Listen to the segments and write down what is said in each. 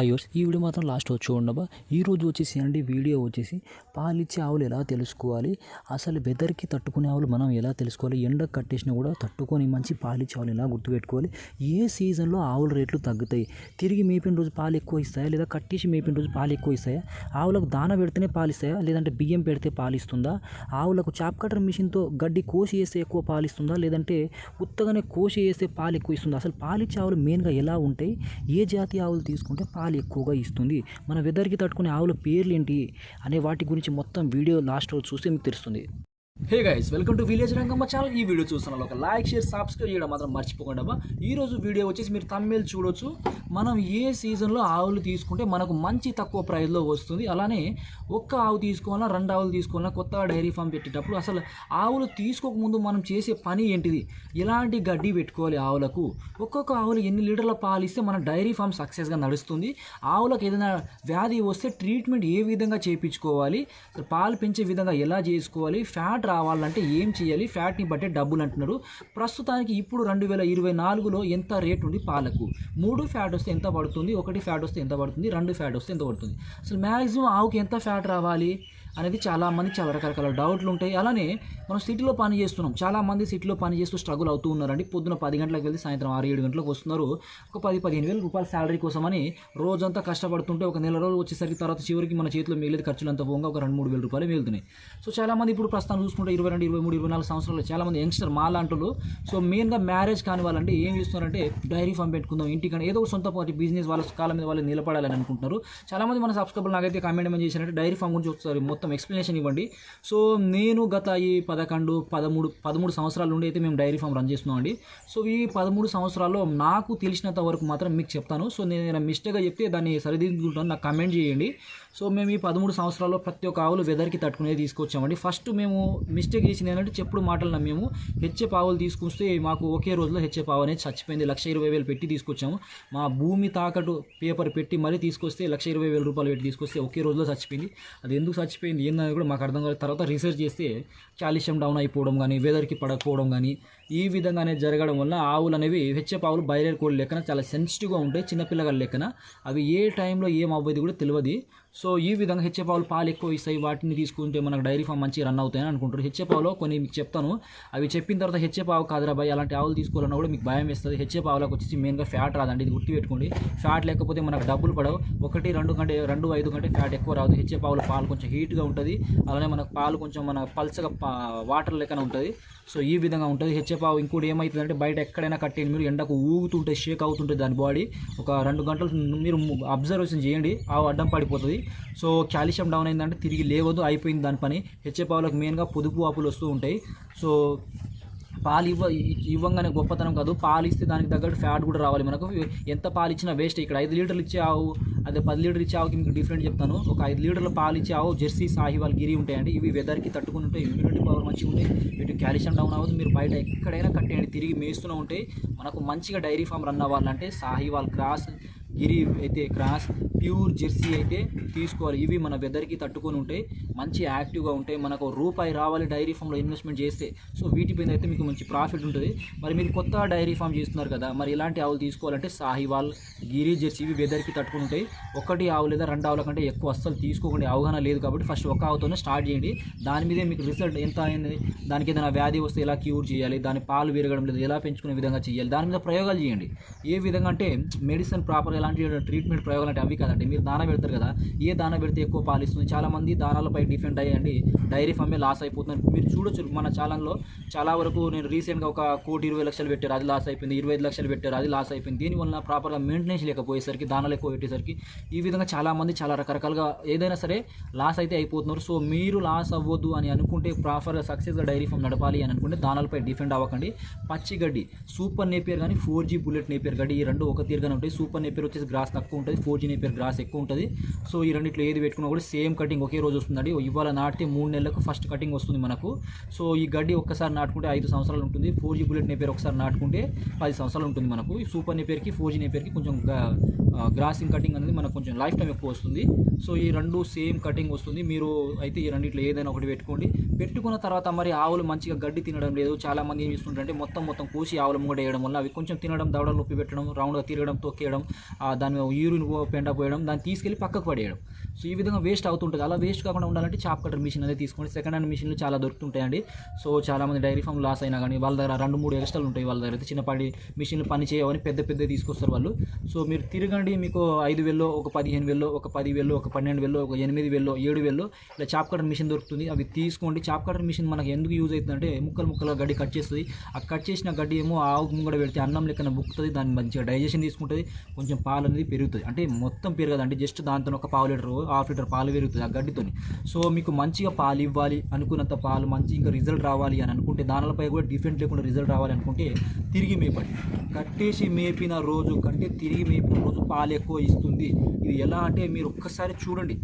హయోర్స్ ఈ వీడియో మాత్రం లాస్ట్ వచ్చి ఉండబా ఈ రోజు వచ్చేసి అండి వీడియో వచ్చేసి పాలిచ్చే ఆవులు ఎలా తెలుసుకోవాలి? అసలు వెదర్కి తట్టుకునే ఆవులు మనం ఎలా తెలుసుకోవాలి? ఎండ కట్టేసినా కూడా తట్టుకొని మంచి పాలిచ్చే ఆవులు ఎలా గుర్తుపెట్టుకోవాలి? ఏ సీజన్లో ఆవుల రేట్లు తగ్గుతాయి? తిరిగి మేపిన రోజు పాలు ఎక్కువ ఇస్తాయా? లేదా కట్టేసి మేపిన రోజు పాలు ఎక్కువ ఇస్తాయా? ఆవులకు దాన పెడితేనే పాలు ఇస్తాయా? లేదంటే బియ్యం పెడితే పాలు ఇస్తుందా? ఆవులకు చాప్ కటర్ మిషన్తో గడ్డి కోసి వేస్తే ఎక్కువ పాలు ఇస్తుందా? లేదంటే ఉత్తగానే కోసి వేస్తే పాలు ఎక్కువ ఇస్తుందా? అసలు పాలిచ్చే ఆవులు మెయిన్గా ఎలా ఉంటాయి? ఏ జాతి ఆవులు తీసుకుంటే పాలు ఎక్కువగా ఇస్తుంది. మన వెదర్కి తట్టుకునే ఆవుల పేర్లు ఏంటి అనే వాటి గురించి మొత్తం వీడియో లాస్ట్ రోజు చూస్తే మీకు తెలుస్తుంది. Hey guys welcome to village Rangamma channel ఈ వీడియో చూస్తున్న ఒక లైక్ షేర్ సబ్స్క్రైబ్ చేయడం మాత్రం మర్చిపోకుండా ఈరోజు ఈ రోజు వీడియో వచ్చేసి మీరు తమ్మేలు చూడొచ్చు. మనం ఏ సీజన్లో ఆవులు తీసుకుంటే మనకు మంచి తక్కువ ప్రైస్లో వస్తుంది. అలానే ఒక్క ఆవు తీసుకోవాలన్నా రెండు ఆవులు తీసుకోవాలన్నా కొత్తగా డైరీ ఫామ్ పెట్టేటప్పుడు అసలు ఆవులు తీసుకోకముందు మనం చేసే పని ఏంటిది? ఎలాంటి గడ్డి పెట్టుకోవాలి ఆవులకు? ఒక్కొక్క ఆవులు ఎన్ని లీటర్ల పాలు ఇస్తే మన డైరీ ఫామ్ సక్సెస్గా నడుస్తుంది? ఆవులకు ఏదైనా వ్యాధి వస్తే ట్రీట్మెంట్ ఏ విధంగా చేయించుకోవాలి పాలు పెంచే విధంగా ఎలా చేసుకోవాలి? ఫ్యాట్ రావాలంటే ఏం చేయాలి? ఫ్యాట్ని బట్టే డబ్బులు అంటున్నారు. ప్రస్తుతానికి ఇప్పుడు రెండు వేల ఇరవై నాలుగులో ఎంత రేట్ ఉంది పాలకు? మూడు ఫ్యాట్ వస్తే ఎంత పడుతుంది? ఒకటి ఫ్యాట్ వస్తే ఎంత పడుతుంది? రెండు ఫ్యాట్ వస్తే ఎంత పడుతుంది? అసలు మ్యాక్సిమం ఆవుకి ఎంత ఫ్యాట్ రావాలి? అనేది చాలా మంది చాలా రకరకాల డౌట్లు ఉంటాయి. అలానే మనం సిటీలో పని చేస్తున్నాం. చాలా మంది సిటీలో పని చేస్తూ స్ట్రగుల్ అవుతూ ఉన్నారండి. పొద్దున పది గంటలకు వెళ్తే సాయంత్రం ఆరు ఏడు గంటలకు వస్తున్నారు. ఒక పది పదిహేను వేల రూపాయల శాలరీ కోసమని రోజంతా కష్టపడుతుంటే ఒక నెల రోజులు వచ్చేసరికి తర్వాత చివరికి మన చేతిలో మిగిలేదు ఖర్చులంతా పోగా ఒక రెండు మూడు వేల రూపాయలు మిగులుతున్నాయి. సో చాలా మంది ఇప్పుడు ప్రస్తుతం చూసుకుంటే ఇరవై రెండు ఇరవై మూడు ఇరవై నాలుగు సంవత్సరాలు చాలా మంది యంగ్స్టర్ మా లాంటి సో మెయిన్గా మ్యారేజ్ కాని వాళ్ళంటే ఏం చేస్తున్నారంటే డైరీ ఫామ్ పెట్టుకుందాం. ఇంటికని ఏదో ఒక సొంత పాటి బిజినెస్ వాళ్ళ కాళ్ళ మీద వాళ్ళు నిలబడాలని అనుకుంటున్నారు. చాలా మంది మన సబ్స్క్రైబర్లు నాకైతే కామెంట్ ఏమైనా చేశారంటే డైరీ ఫామ్ గురించి ఒకసారి మొత్తం ఎక్స్ప్లెనేషన్ ఇవ్వండి. సో నేను గత ఈ పద పదకొండు పదమూడు పదమూడు సంవత్సరాల నుండి అయితే మేము డైరీ ఫామ్ రన్ చేస్తున్నాం అండి సో ఈ పదమూడు సంవత్సరాల్లో నాకు తెలిసినంత వరకు మాత్రం మీకు చెప్తాను. సో నేను మిస్టేక్గా చెప్తే దాన్ని సరిదిద్దుకుంటాను. నాకు కమెంట్ చేయండి. సో మేము ఈ పదమూడు సంవత్సరాల్లో ప్రతి ఒక్క ఆవులు వెదర్కి తట్టుకునేది తీసుకొచ్చామండి. ఫస్ట్ మేము మిస్టేక్ చేసింది ఏంటంటే చెప్పుడు మాటలు నమ్మేము. హెచ్ఎఫ్ ఆవులు తీసుకొస్తే మాకు ఒకే రోజులో హెచ్ఎఫ్ ఆవు అనేది చచ్చిపోయింది. లక్ష ఇరవై వేలు పెట్టి తీసుకొచ్చాము. మా భూమి తాకట్టు పేపర్ పెట్టి మరీ తీసుకొస్తే లక్ష ఇరవై వేల రూపాయలు పెట్టి తీసుకొస్తే ఒకే రోజులో చచ్చిపోయింది. అది ఎందుకు చచ్చిపోయింది ఏందని కూడా మాకు అర్థం కాలేదు. తర్వాత రీసెర్చ్ చేస్తే కాల్షియం డౌన్ అయిపోవడం కానీ వెదర్కి పడకపోవడం కానీ ఈ విధంగా అనేది జరగడం వల్ల ఆవులు అనేవి హెచ్ఎఫ్ ఆవులు బయలేరు కోళ్ళు లెక్కన చాలా సెన్సిటివ్గా ఉంటాయి. చిన్నపిల్లగాళ్ళ లెక్కన. అవి ఏ టైంలో ఏం అవ్వదు కూడా తెలియదు. సో ఈ విధంగా హెచ్ఎఫ్ పాలు ఎక్కువ ఇస్తాయి. వాటిని తీసుకుంటే మనకు డైరీ ఫామ్ మంచిగా రన్ అవుతాయని అనుకుంటారు. హెచ్ఎఫ్ కొన్ని మీకు చెప్తాను. అవి చెప్పిన తర్వాత హెచ్ఎఫ్ కాదురా భయ అలాంటి ఆవులు తీసుకోవాలన్నా కూడా మీకు భయం వేస్తుంది. హెచ్ఎఫ్ వచ్చేసి మెయిన్గా ఫ్యాట్ రాదండి. ఇది గుర్తుపెట్టుకోండి. ఫ్యాట్ లేకపోతే మనకు డబ్బులు పడవు. ఒకటి రెండు కంటే రెండు ఐదు కంటే ఫ్యాట్ ఎక్కువ రాదు. హెచ్ఎఫ్ పాలు కొంచెం హీట్గా ఉంటుంది. అలానే మనకు పాలు కొంచెం మన పల్చగా పా- వాటర్ లెక్కన ఉంటుంది. సో ఈ విధంగా ఉంటుంది. హెచ్ఎఫ్ ఆవు ఇంకోటి ఏమవుతుందంటే బయట ఎక్కడైనా కట్టేయండి మీరు ఎండకు ఊగుతుంటే షేక్ అవుతుంటుంది దాని బాడీ ఒక రెండు గంటలు మీరు అబ్జర్వేషన్ చేయండి. ఆవు అడ్డం పడిపోతుంది. సో కాల్షియం డౌన్ అయిందంటే తిరిగి లేవదు అయిపోయింది దాని పని. హెచ్ఎఫ్ ఆవులకు మెయిన్గా పొదుపు ఆపులు వస్తూ ఉంటాయి. సో పాలు ఇవ్వ ఇవ్వంగానే గొప్పతనం కాదు. పాలు ఇస్తే దానికి తగ్గట్టు ఫ్యాట్ కూడా రావాలి మనకు. ఎంత పాలు ఇచ్చినా వేస్ట్. ఇక్కడ ఐదు లీటర్లు ఇచ్చే ఆవు అదే పది లీటర్లు ఇచ్చే ఆవుకి మీకు డిఫరెంట్ చెప్తాను. ఒక ఐదు లీటర్ల పాలు ఇచ్చే ఆవు జెర్సీ సాహివాల్ గిరి ఉంటాయండి. ఇవి వెదర్కి తట్టుకుని ఉంటాయి. ఇమ్యూనిటీ పవర్ మంచిగా ఉంటాయి. వీటి కాల్షియం డౌన్ అవ్వదు. మీరు బయట ఎక్కడైనా కట్టేయండి. తిరిగి మేస్తూనే ఉంటాయి మనకు మంచిగా డైరీ ఫామ్ రన్ అవ్వాలంటే సాహివాల్ క్రాస్ గిరి అయితే క్రాస్ ప్యూర్ జెర్సీ అయితే తీసుకోవాలి. ఇవి మన వెదర్కి తట్టుకొని ఉంటాయి మంచి యాక్టివ్గా ఉంటాయి. మనకు రూపాయి రావాలి డైరీ ఫామ్లో ఇన్వెస్ట్మెంట్ చేస్తే సో వీటిపైన అయితే మీకు మంచి ప్రాఫిట్ ఉంటుంది. మరి మీరు కొత్త డైరీ ఫామ్ చేస్తున్నారు కదా మరి ఇలాంటి ఆవులు తీసుకోవాలంటే సాహివాల్ గిరి జెర్సీ ఇవి వెదర్కి తట్టుకుని ఉంటాయి. ఒకటి ఆవు లేదా రెండు ఆవుల కంటే ఎక్కువ అస్సలు తీసుకోకండి అవగాహన లేదు కాబట్టి ఫస్ట్ ఒక ఆవుతోనే స్టార్ట్ చేయండి. దాని మీదే మీకు రిజల్ట్ ఎంత అయింది దానికి ఏదైనా వ్యాధి వస్తే ఎలా క్యూర్ చేయాలి దాని పాలు విరగడం లేదు ఎలా పెంచుకునే విధంగా చేయాలి దాని మీద ప్రయోగాలు చేయండి. ఏ విధంగా అంటే మెడిసిన్ ప్రాపర్ ఎలాంటి ట్రీట్మెంట్ ప్రయోగాలు అంటే అవి కదండి. మీరు దాన పెడతారు కదా ఏ దాన పెడితే ఎక్కువ పాలు ఇస్తుంది? చాలా మంది దానాలపై డిఫెండ్ అయ్యండి. డైరీ ఫామే లాస్ అయిపోతున్నారు మీరు చూడొచ్చు. మన ఛానల్లో చాలా వరకు నేను రీసెంట్గా ఒక కోటి ఇరవై లక్షలు పెట్టారు. అది లాస్ అయిపోయింది. ఇరవై ఐదు లక్షలు పెట్టారు. అది లాస్ అయిపోయింది. దీనివల్ల ప్రాపర్గా మెయింటెనెన్స్ లేకపోయేసరికి దానాలు ఎక్కువ పెట్టేసరికి ఈ విధంగా చాలా మంది చాలా రకరకాలుగా ఏదైనా సరే లాస్ అయితే అయిపోతున్నారు. సో మీరు లాస్ అవ్వద్దు అని అనుకుంటే ప్రాపర్గా సక్సెస్గా డైరీ ఫామ్ నడపాలి అని అనుకుంటే దానాలపై డిఫెండ్ అవ్వకండి. పచ్చి గడ్డి సూపర్ నేపియర్ కానీ ఫోర్ జీ బుల్లెట్ నేపియర్ గడ్డి ఈ రెండు ఒక తీరుగానే ఉంటాయి. సూపర్ నేపియర్ వచ్చేసి గ్రాస్ తక్కువ ఉంటుంది ఫోర్ జీ నేపియర్ గ్రాస్ ఎక్కువ ఉంటుంది. సో ఈ రెండిట్లో ఏది పెట్టుకున్నా కూడా సేమ్ కటింగ్ ఒకే రోజు వస్తుందండి. ఇవాళ నాటితే మూడు నెలలకు ఫస్ట్ కటింగ్ వస్తుంది మనకు. సో ఈ గడ్డి ఒక్కసారి నాటుకుంటే ఐదు సంవత్సరాలు ఉంటుంది. ఫోర్ జీ బుల్లెట్ నేపేర్ ఒకసారి నాటుకుంటే పది సంవత్సరాలు ఉంటుంది మనకు. ఈ సూపర్ నేపేర్కి ఫోర్ జీ నేపేర్కి కొంచెం గ్రాసింగ్ కటింగ్ అనేది మనకు కొంచెం లైఫ్ టైం ఎక్కువ వస్తుంది. సో ఈ రెండు సేమ్ కటింగ్ వస్తుంది. మీరు అయితే ఈ రెండిట్లో ఏదైనా ఒకటి పెట్టుకోండి. పెట్టుకున్న తర్వాత మరి ఆవులు మంచిగా గడ్డి తినడం లేదు. చాలామంది ఏం చేస్తుంటారంటే మొత్తం మొత్తం కోసి ఆవుల ముంగట వేయడం వల్ల అవి కొంచెం తినడం దవడలు నొప్పి పెట్టడం రౌండ్గా తిరగడం తొక్కేయడం దాని మీద యూరిన్ పెండ పోయడం దాన్ని తీసుకెళ్ళి పక్కకు పడేయడం. సో ఈ విధంగా వేస్ట్ అవుతుంటుంది. అలా వేస్ట్ కాకుండా ఉండాలంటే చాప్ కటర్ మిషన్ అనేది తీసుకోండి. సెకండ్ హ్యాండ్ మిషన్లు చాలా దొరుకుతుంటాయండి. సో చాలా మంది డైరీ ఫామ్ లాస్ అయినా కానీ వాళ్ళ దగ్గర రెండు మూడు ఎక్స్ట్రాలు ఉంటాయి వాళ్ళ దగ్గర. అయితే చిన్నపాటి మిషన్లు పని చేయవని పెద్ద పెద్ద తీసుకొస్తారు వాళ్ళు. సో మీరు తిరగండి మీకు ఐదు వేల్లో ఒక పదిహేను వేల్లో ఒక పది వేల్లో ఒక పన్నెండు వేల్లో ఒక ఎనిమిది వేల్లో ఏడు వేల్లో ఇలా చాప్ కటర్ మిషన్ దొరుకుతుంది. అవి తీసుకోండి. చాప్ కటర్ మిషన్ మనకు ఎందుకు యూజ్ అవుతుందంటే ముక్కలు ముక్కలుగా గడ్డి కట్ చేస్తుంది. ఆ కట్ చేసిన గడ్డి ఏమో ఆవు ముంగడ పెడితే అన్నం లెక్కన బుక్కుతుంది. దాన్ని మంచిగా డైజెషన్ తీసుకుంటుంది. కొంచెం పాలు అనేది పెరుగుతుంది. అంటే మొత్తం పెరగదండి జస్ట్ దాంతో ఒక పావు లీటర్ హాఫ్ లీటర్ పాలు పెరుగుతుంది ఆ గడ్డితోని. సో మీకు మంచిగా పాలు ఇవ్వాలి అనుకున్నంత పాలు మంచి ఇంకా రిజల్ట్ రావాలి అని అనుకుంటే దానిపై కూడా డిఫరెంట్ లేకుండా రిజల్ట్ రావాలి అనుకుంటే తిరిగి మేపండి. కట్టేసి మేపిన రోజు కంటే తిరిగి మేపిన రోజు పాలు ఎక్కువ ఇస్తుంది. ఇది ఎలా అంటే మీరు ఒక్కసారి చూడండి.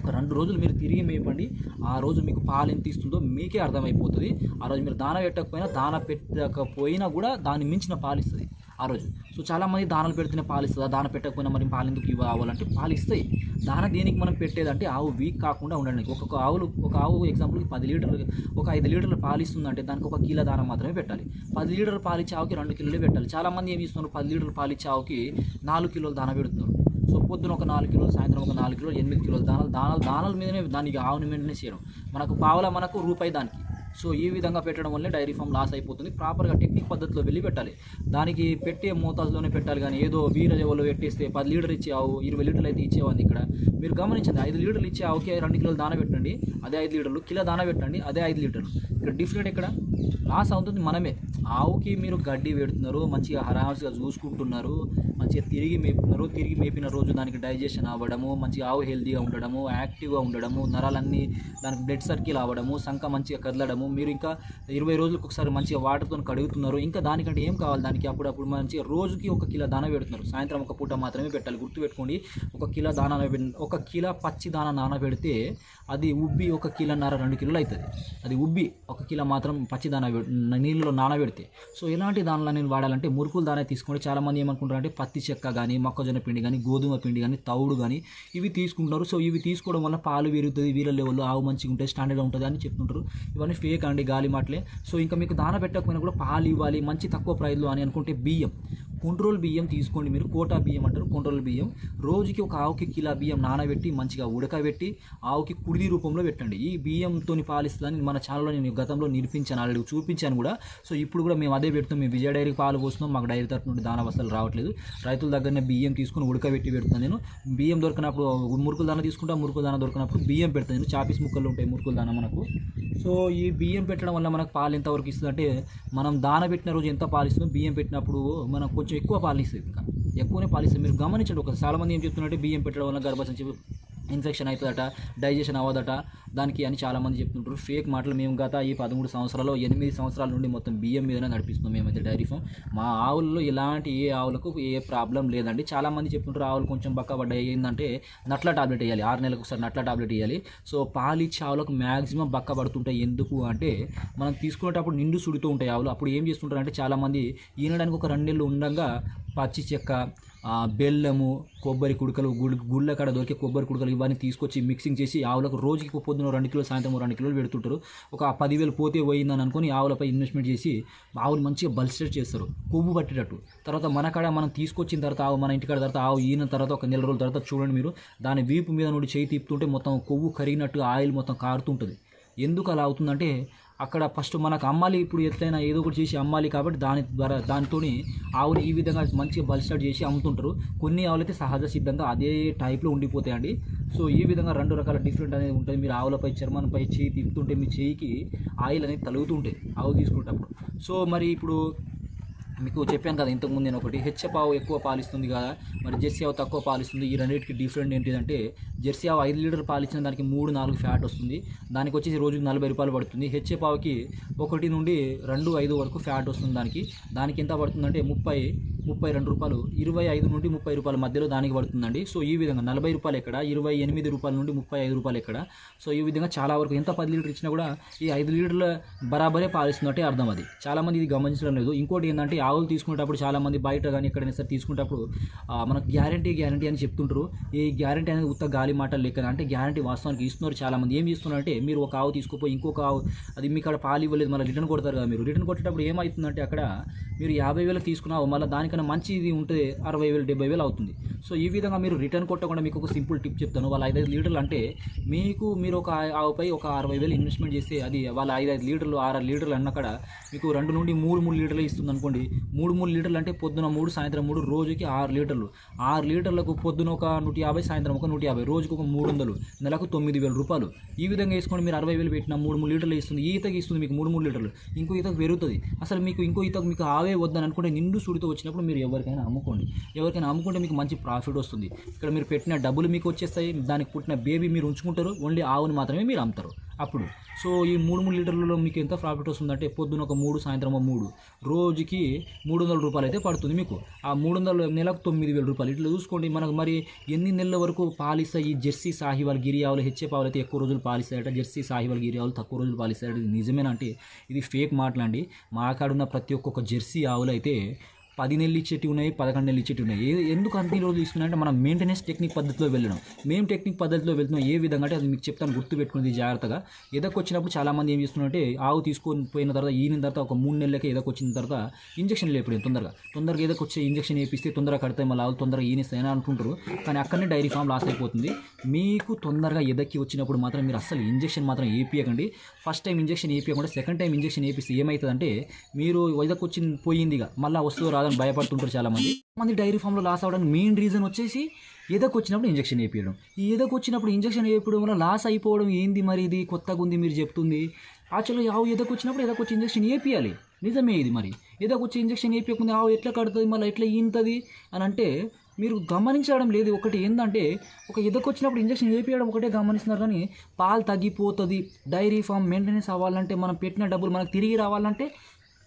ఒక రెండు రోజులు మీరు తిరిగి మేపండి. ఆ రోజు మీకు పాలు ఎంత ఇస్తుందో మీకే అర్థమైపోతుంది. ఆ రోజు మీరు దాన పెట్టకపోయినా దాన పెట్టకపోయినా కూడా దాన్ని మించిన పాలు ఇస్తుంది. ఆ రోజు. సో చాలామంది దానాలు పెడితేనే పాలు ఇస్తుందా దాన పెట్టకపోయినా మరి పాలు ఎందుకు ఇవ్వాలంటే పాలు ఇస్తాయి దాన దేనికి మనం పెట్టేదంటే ఆవు వీక్ కాకుండా ఉండడానికి ఒక్కొక్క ఆవులు ఒక ఆవు ఎగ్జాంపుల్కి పది లీటర్లు ఒక ఐదు లీటర్లు పాలు ఇస్తుందంటే దానికి ఒక కిలో దాన మాత్రమే పెట్టాలి. పది లీటర్ల పాలు ఇచ్చే ఆవుకి రెండు కిలోలే పెట్టాలి. చాలామంది ఏమి ఇస్తున్నారు పది లీటర్లు పాలు ఇచ్చే ఆవుకి నాలుగు కిలోలు దాన పెడుతున్నారు. సో పొద్దున ఒక నాలుగు కిలోలు సాయంత్రం ఒక నాలుగు కిలోలు ఎనిమిది కిలోలు దానాలు దానాలు దానాల మీదనే దానికి ఆవుని మెయింటెనెన్స్ చేయడం. మనకు పావుల మనకు రూపాయి దానికి. సో ఈ విధంగా పెట్టడం వల్లే డైరీ ఫామ్ లాస్ అయిపోతుంది. ప్రాపర్గా టెక్నిక్ పద్ధతిలో వెళ్ళి పెట్టాలి. దానికి పెట్టే మోతాదులోనే పెట్టాలి కానీ ఏదో వీర లెవెల్లో పెట్టేస్తే పది లీటర్ ఇచ్చే ఆవు ఇరవై లీటర్లు అయితే ఇచ్చేవాడి ఇక్కడ. మీరు గమనించండి ఐదు లీటర్లు ఇచ్చే ఆవుకి రెండు కిలోలు దాన పెట్టండి అదే ఐదు లీటర్లు కిలో దాన పెట్టండి అదే ఐదు లీటర్లు. ఇక్కడ డిఫరెంట్ ఇక్కడ లాస్ అవుతుంది మనమే. ఆవుకి మీరు గడ్డి పెడుతున్నారు మంచిగా హరాస్గా చూసుకుంటున్నారు మంచిగా తిరిగి మేపుతున్నారు తిరిగి మేపిన రోజు దానికి డైజెషన్ అవ్వడము మంచిగా ఆవు హెల్తీగా ఉండడము యాక్టివ్గా ఉండడము నరాలన్నీ దానికి బ్లడ్ సర్కిల్ అవ్వడము సంఖ మంచిగా కదలడము మీరు ఇంకా ఇరవై రోజులకు ఒకసారి మంచిగా వాటర్తో కడుగుతున్నారు. ఇంకా దానికంటే ఏం కావాలి? దానికి అప్పుడప్పుడు మంచిగా రోజుకి ఒక కిలో దాన పెడుతున్నారు. సాయంత్రం ఒక పూట మాత్రమే పెట్టాలి. గుర్తుపెట్టుకోండి. ఒక కిలో దానా ఒక కిలో పచ్చి దానా నానబెడితే అది ఉబ్బి ఒక కిలోన్నర రెండు కిలోలు అవుతుంది అది ఉబ్బి ఒక కిలో మాత్రం పచ్చి దానా పె- నీళ్ళలో నానబెడితే సో ఎలాంటి దానిలో నేను వాడాలంటే మురుకుల దానా తీసుకోండి. చాలామంది ఏమనుకుంటారు అంటే పత్తి చెక్క కానీ మొక్కజొన్న పిండి కానీ గోధుమ పిండి కానీ తౌడు కానీ ఇవి తీసుకుంటున్నారు సో ఇవి తీసుకోవడం వల్ల పాలు పెరుగుతుంది వీళ్ళ లెవెల్లో ఆవు మంచిగా ఉంటుంది స్టాండర్డ్ ఉంటుంది అని చెప్తుంటారు. ఇవన్నీ ఫేక్ అండి గాలి మాటలే సో ఇంకా మీకు దాన పెట్టకపోయినా కూడా పాలు ఇవ్వాలి మంచి తక్కువ ప్రైస్లో అని అనుకుంటే బియ్యం. కంట్రోల్ బియ్యం తీసుకోండి మీరు కోటా బియ్యం అంటారు కుండ్రోల్ బియ్యం. రోజుకి ఒక ఆవుకి కిలో బియ్యం నానబెట్టి మంచిగా ఉడకబెట్టి ఆవుకి కుడిది రూపంలో పెట్టండి. ఈ బియ్యంతో పాలిస్తుందని మన ఛానల్లో నేను గతంలో నిరూపించాను ఆల్రెడీ చూపించాను కూడా. సో ఇప్పుడు కూడా మేము అదే పెడుతాం మేము విజయ డైరీకి పాలు పోస్తున్నాం మాకు డైరీ తరపు నుండి దాన వస్తలు రావట్లేదు. రైతుల దగ్గరనే బియ్యం తీసుకుని ఉడకబెట్టి పెడుతున్నాను నేను. బియ్యం దొరికినప్పుడు మురుకుల దాన తీసుకుంటా మురుకుల దాన దొరికినప్పుడు బియ్యం పెడతాను నేను. చాపీస్ ముక్కలు ఉంటాయి మురుకుల దాన మనకు. సో ఈ బియ్యం పెట్టడం వల్ల మనకు పాలు ఎంతవరకు ఇస్తుంది అంటే మనం దాన పెట్టిన రోజు ఎంత పాలు ఇస్తుందో బియ్యం పెట్టినప్పుడు మనం కొంచెం ఎక్కువ పాలిస్తుంది ఇంకా. ఎక్కువనే పాలిస్తుంది మీరు గమనించండి ఒక చాలా మంది ఏం చెప్తున్నారంటే బియ్యం పెట్టడం వల్ల గర్భసంచి ఇన్ఫెక్షన్ అవుతుందట డైజెషన్ అవ్వదట. దానికి అని చాలామంది చెప్తుంటారు. ఫేక్ మాటలు మేము గత ఈ పదమూడు సంవత్సరాలు ఎనిమిది సంవత్సరాల నుండి మొత్తం బియ్యం మీదనే నడిపిస్తున్నాం మేమైతే డైరీ ఫామ్. మా ఆవుల్లో ఎలాంటి ఏ ఆవులకు ఏ ప్రాబ్లం లేదండి. చాలామంది చెప్తుంటారు ఆవులు కొంచెం బక్క పడ్డాయి. ఏంటంటే నట్ల టాబ్లెట్ వేయాలి. ఆరు నెలలకు ఒకసారి నట్ల టాబ్లెట్ వేయాలి. సో పాలు ఇచ్చే ఆవులకు మ్యాక్సిమం బక్క పడుతుంటాయి. ఎందుకు అంటే మనం తీసుకునేటప్పుడు నిండు సుడుతూ ఉంటాయి ఆవులు. అప్పుడు ఏం చేస్తుంటారు అంటే చాలామంది ఈనడానికి ఒక రెండు నెలలు ఉండగా పచ్చి చెక్క బెల్లము కొబ్బరి కుడకలు గుళ్ళ కాడ దొరికే కొబ్బరి కుడకలు ఇవన్నీ తీసుకొచ్చి మిక్సింగ్ చేసి ఆవులకు రోజుకి పొద్దున రెండు కిలోలు సాయంత్రం రెండు కిలోలు పెడుతుంటారు. ఒక పదివేలు పోతే పోయిందని అనుకొని ఆవులపై ఇన్వెస్ట్మెంట్ చేసి ఆవులు మంచిగా బల్స్టేట్ చేస్తారు. కొవ్వు పట్టేటట్టు. తర్వాత మన కాడ మనం తీసుకొచ్చిన తర్వాత ఆవు మన ఇంటికాడ తర్వాత ఆవు ఈన తర్వాత ఒక నెల రోజుల తర్వాత చూడండి మీరు దాని వీపు మీద నుండి చేయి తిప్పుతుంటే మొత్తం కొవ్వు కరిగినట్టు ఆయిల్ మొత్తం కారుతుంటుంది. ఎందుకు అలా అవుతుందంటే అక్కడ ఫస్ట్ మనకు అమ్మాలి ఇప్పుడు ఎట్లయినా ఏదో ఒకటి చేసి అమ్మాలి కాబట్టి దాని ద్వారా దాంతో ఆవుని ఈ విధంగా మంచిగా బలిస్టార్ట్ చేసి అమ్ముతుంటారు. కొన్ని ఆవులైతే సహజ సిద్ధంగా అదే టైప్లో ఉండిపోతాయండి. సో ఈ విధంగా రెండు రకాల డిఫరెంట్ అనేది ఉంటుంది. మీరు ఆవులపై చర్మంపై చేయి తిప్పుతుంటే మీ చేయికి ఆయిల్ అనేది తలుగుతుంటుంది ఆవు తీసుకునేటప్పుడు. సో మరి ఇప్పుడు మీకు చెప్పాను కదా ఇంతకుముందు నేను ఒకటి హెచ్ఎఫ్ ఆవు ఎక్కువ పాలిస్తుంది కదా మరి జెర్సీ ఆవు తక్కువ పాలిస్తుంది ఈ రెండింటికి డిఫరెంట్ ఏంటిదంటే జెర్సీ ఆవు ఐదు లీటర్ పాలిచ్చిన దానికి మూడు నాలుగు ఫ్యాట్ వస్తుంది దానికి వచ్చేసి రోజుకి నలభై రూపాయలు పడుతుంది హెచ్ఎఫ్ ఆవుకి ఒకటి నుండి రెండు ఐదు వరకు ఫ్యాట్ వస్తుంది దానికి దానికి ఎంత పడుతుందంటే ముప్పై ముప్పై రెండు రూపాయలు ఇరవై ఐదు నుండి ముప్పై రూపాయల మధ్యలో దానికి పడుతుందండి. సో ఈ విధంగా నలభై రూపాయలు ఎక్కడ ఇరవై ఎనిమిది రూపాయల నుండి ముప్పై ఐదు రూపాయలు ఎక్కడ. సో ఈ విధంగా చాలా వరకు ఎంత పది లీటర్ ఇచ్చినా కూడా ఈ ఐదు లీటర్ల బరాబరే పాలిస్తుందంటే అర్థం అది. చాలామంది ఇది గమనించడం లేదు. ఇంకోటి ఏంటంటే ఆవులు తీసుకునేటప్పుడు చాలామంది బయట కానీ ఎక్కడైనా సరే తీసుకునేటప్పుడు మనకు గ్యారంటీ గ్యారంటీ అని చెప్తుంటారు. ఈ గ్యారంటీ అనేది ఉత్త గాలి మాటలు లెక్కన అంటే గ్యారంటీ వాస్తవానికి ఇస్తున్నారు చాలామంది. ఏం చేస్తున్నారు అంటే మీరు ఒక ఆవు తీసుకుపోయి ఇంకొక ఆవు అది మీకు అక్కడ పాలు ఇవ్వలేదు మళ్ళీ రిటర్న్ కొడతారు కదా మీరు. రిటర్న్ కొట్టేటప్పుడు ఏమవుతుందంటే అక్కడ మీరు యాభై వేలకు తీసుకున్నావు మళ్ళీ దానికి దానికన్నా మంచి ఇది ఉంటే అరవై వేలు డెబ్బై వేలు అవుతుంది. సో ఈ విధంగా మీరు రిటర్న్ కొట్టకుండా మీకు ఒక సింపుల్ టిప్ చెప్తాను. వాళ్ళ ఐదైదు లీటర్లు అంటే మీకు మీరు ఒక ఆవుపై ఒక అరవై వేలు ఇన్వెస్ట్మెంట్ చేస్తే అది వాళ్ళ ఐదైదు లీటర్లు ఆరు లీటర్లు అన్నక్కడ మీకు రెండు నుండి మూడు మూడు లీటర్లు ఇస్తుంది అనుకోండి. మూడు మూడు లీటర్లు అంటే పొద్దున మూడు సాయంత్రం మూడు రోజుకి ఆరు లీటర్లు. ఆరు లీటర్లకు పొద్దున ఒక నూట యాభై సాయంత్రం ఒక నూట యాభై రోజుకు ఒక మూడు వందలు నెలకు తొమ్మిది వేల రూపాయలు. ఈ విధంగా వేసుకొని మీరు అరవై వేలు పెట్టిన మూడు మూడు లీటర్లు ఇస్తుంది. ఈతకి ఇస్తుంది మీకు మూడు మూడు లీటర్లు. ఇంకో ఈతకు పెరుగుతుంది. అసలు మీకు ఇంకో ఈతకు మీకు ఆవే వద్దని అనుకుంటే నిండు సుడితో వచ్చినప్పుడు మీరు ఎవరికైనా అమ్ముకోండి. ఎవరికైనా అమ్ముకుంటే మీకు మంచి ప్రాఫిట్ వస్తుంది. ఇక్కడ మీరు పెట్టిన డబ్బులు మీకు వచ్చేస్తాయి. దానికి పుట్టిన బేబీ మీరు ఉంచుకుంటారు. ఓన్లీ ఆవుని మాత్రమే మీరు అమ్ముతారు. అప్పుడు. సో ఈ మూడు మూడు లీటర్లలో మీకు ఎంత ప్రాఫిట్ వస్తుందంటే పొద్దున ఒక మూడు సాయంత్రం ఒక మూడు. రోజుకి మూడు వందల రూపాయలు అయితే పడుతుంది మీకు. ఆ మూడు వందల నెలకు తొమ్మిది వేల రూపాయలు. ఇట్లా చూసుకోండి. మనకు మరి ఎన్ని నెలల వరకు పాలిస్తాయి ఈ జెర్సీ సాహివాల్ గిరి ఆవులు హెచ్ఎఫ్ ఆవులు అయితే ఎక్కువ రోజులు పాలిస్తాయట. జెర్సీ సాహివాల్ గిరి ఆవులు తక్కువ రోజులు పాలిస్తాయట. ఇది నిజమేనా అంటే ఇది ఫేక్ మాటలండి. మా కాడున్న ప్రతి ఒక్కొక్క జెర్సీ ఆవులు అయితే పది నెలలు ఇచ్చేటివి ఉన్నాయి పదకొండు నెలలు ఇచ్చేటివి ఉన్నాయి ఏ- ఎందుకు అన్ని రోజులు ఇస్తున్నాయంటే మనం మెయింటెనెన్స్ టెక్నిక్ పద్ధతిలో వెళ్ళడం మేము టెక్నిక్ పద్ధతిలో వెళ్తున్నాం. ఏ విధంగా అంటే అది మీకు చెప్తాను గుర్తుపెట్టుకునేది జాగ్రత్తగా. ఎదకు వచ్చినప్పుడు చాలామంది ఏం చేస్తున్నారంటే ఆవు తీసుకొని పోయిన తర్వాత ఈయన తర్వాత ఒక మూడు నెలలకే ఎదకు వచ్చిన తర్వాత ఇంజక్షన్ లేపడం తొందరగా. తొందరగా ఎదకు వచ్చే ఇంజక్షన్ వేపిస్తే తొందరగా కడతాయి మళ్ళీ ఆవులు తొందరగా ఈనిస్తాయని అనుకుంటారు. కానీ అక్కడనే డైరీ ఫామ్ లాస్ అయిపోతుంది. మీకు తొందరగా ఎదక్కి వచ్చినప్పుడు మాత్రం మీరు అస్సలు ఇంజక్షన్ మాత్రం వేపియకండి. ఫస్ట్ టైం ఇంజక్షన్ వేపియకుండా సెకండ్ టైం ఇంజక్షన్ వేపిస్తే ఏమవుతుందంటే మీరు ఎదకు వచ్చి పోయింది ఇక. మళ్ళీ వస్తుందో రాదని భయపడుతుంటారు చాలామంది. మంది డైరీ ఫామ్లో లాస్ అవ్వడానికి మెయిన్ రీజన్ వచ్చేసి ఎదకు వచ్చినప్పుడు ఇంజక్షన్ వేయడం ఈ ఎదకు వచ్చినప్పుడు ఇంజక్షన్ వేయడం వల్ల లాస్ అయిపోవడం ఏంది మరి ఇది? కొత్తగా ఉంది మీరు చెప్తుంది. యాక్చువల్గా ఆవు ఎదకు వచ్చినప్పుడు ఎదకు వచ్చి ఇంజక్షన్ వేపియాలి. నిజమే ఇది మరి. ఎదకు వచ్చి ఇంజక్షన్ వేపించకుండా ఆవు ఎట్లా కడుతుంది మళ్ళీ ఎట్లా ఈనుతుంది అని అంటే మీరు గమనించడం లేదు. ఒకటి ఏంటంటే ఒక ఎదకు వచ్చినప్పుడు ఇంజక్షన్ వేపించడం ఒకటే గమనిస్తున్నారు కానీ పాలు తగ్గిపోతుంది. డైరీ ఫామ్ మెయింటెనెన్స్ అవ్వాలంటే మనం పెట్టిన డబ్బులు మనకు తిరిగి రావాలంటే